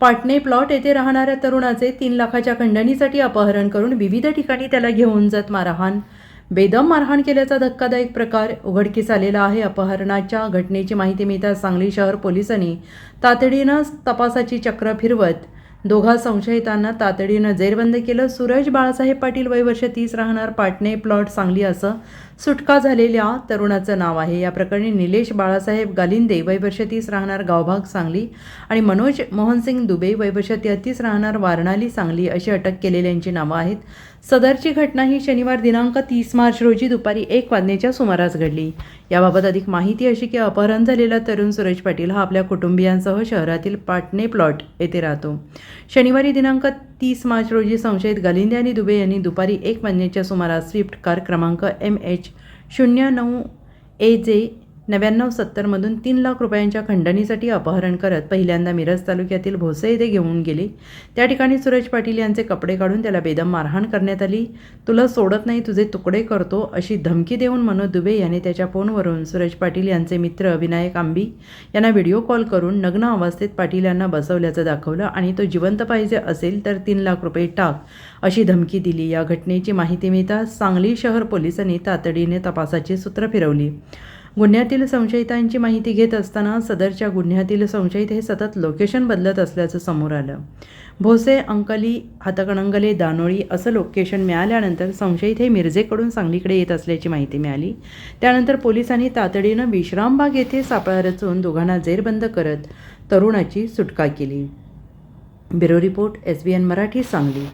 Patne plot येथे राहणाऱ्या तरुणाचे तीन लाखाच्या खंडणीसाठी अपहरण करून विविध ठिकाणी त्याला घेऊन जात मारहाण. बेदम मारहाण केल्याचा धक्कादायक प्रकार उघडकीस आलेला आहे. अपहरणाच्या घटनेची माहिती मिळताच सांगली शहर पोलिसांनी तातडीनं तपासाची चक्र फिरवत दोघा संशयितांना तातडीनं जेरबंद केलं. सूरज बाळासाहेब पाटील वय वर्ष तीस राहणार पाटणे प्लॉट सांगली असं सुटका झालेल्या तरुणाचं नाव आहे. या प्रकरणी निलेश बाळासाहेब गालिंदे वय वर्ष तीस राहणार गावभाग सांगली आणि मनोज मोहनसिंग दुबे वय वर्ष तेहतीस राहणार वारणाली सांगली अशी अटक केलेल्यांची नावं आहेत. सदरची घटना ही शनिवार दिनांक तीस मार्च रोजी दुपारी एक वाजण्याच्या सुमारास घडली. याबाबत अधिक माहिती अशी की अपहरण झालेला तरुण सुरेश पाटील हा आपल्या कुटुंबियांसह शहरातील पाटणे प्लॉट येथे राहतो. शनिवारी दिनांक तीस मार्च रोजी संशयित गालिंदे आणि दुबे यांनी दुपारी एक वाजण्याच्या सुमारास स्विफ्ट कार क्रमांक एम एच शून्य नऊ ए जे नव्याण्णव सत्तरमधून तीन लाख रुपयांच्या खंडणीसाठी अपहरण करत पहिल्यांदा मिरज तालुक्यातील भोसे येथे घेऊन गेले. त्या ठिकाणी सुरेश पाटील यांचे कपडे काढून त्याला बेदम मारहाण करण्यात आली. तुला सोडत नाही तुझे तुकडे करतो अशी धमकी देऊन मनोज दुबे यांनी त्याच्या फोनवरून सुरेश पाटील यांचे मित्र विनायक आंबी यांना व्हिडिओ कॉल करून नग्न अवस्थेत पाटील यांना बसवल्याचं दाखवलं आणि तो जिवंत पाहिजे असेल तर तीन लाख रुपये टाक अशी धमकी दिली. या घटनेची माहिती मिळताच सांगली शहर पोलिसांनी तातडीने तपासाची सूत्र फिरवली. गुन्ह्यातील संशयितांची माहिती घेत असताना सदरच्या गुन्ह्यातील संशयित हे सतत लोकेशन बदलत असल्याचं समोर आलं. भोसे अंकली हातकणंगले दानोळी असं लोकेशन मिळाल्यानंतर संशयित हे मिरजेकडून सांगलीकडे येत असल्याची माहिती मिळाली. त्यानंतर पोलिसांनी तातडीनं विश्रामबाग येथे सापळा रचून दोघांना जेरबंद करत तरुणाची सुटका केली. Bureau report S B N Marathi Sangli.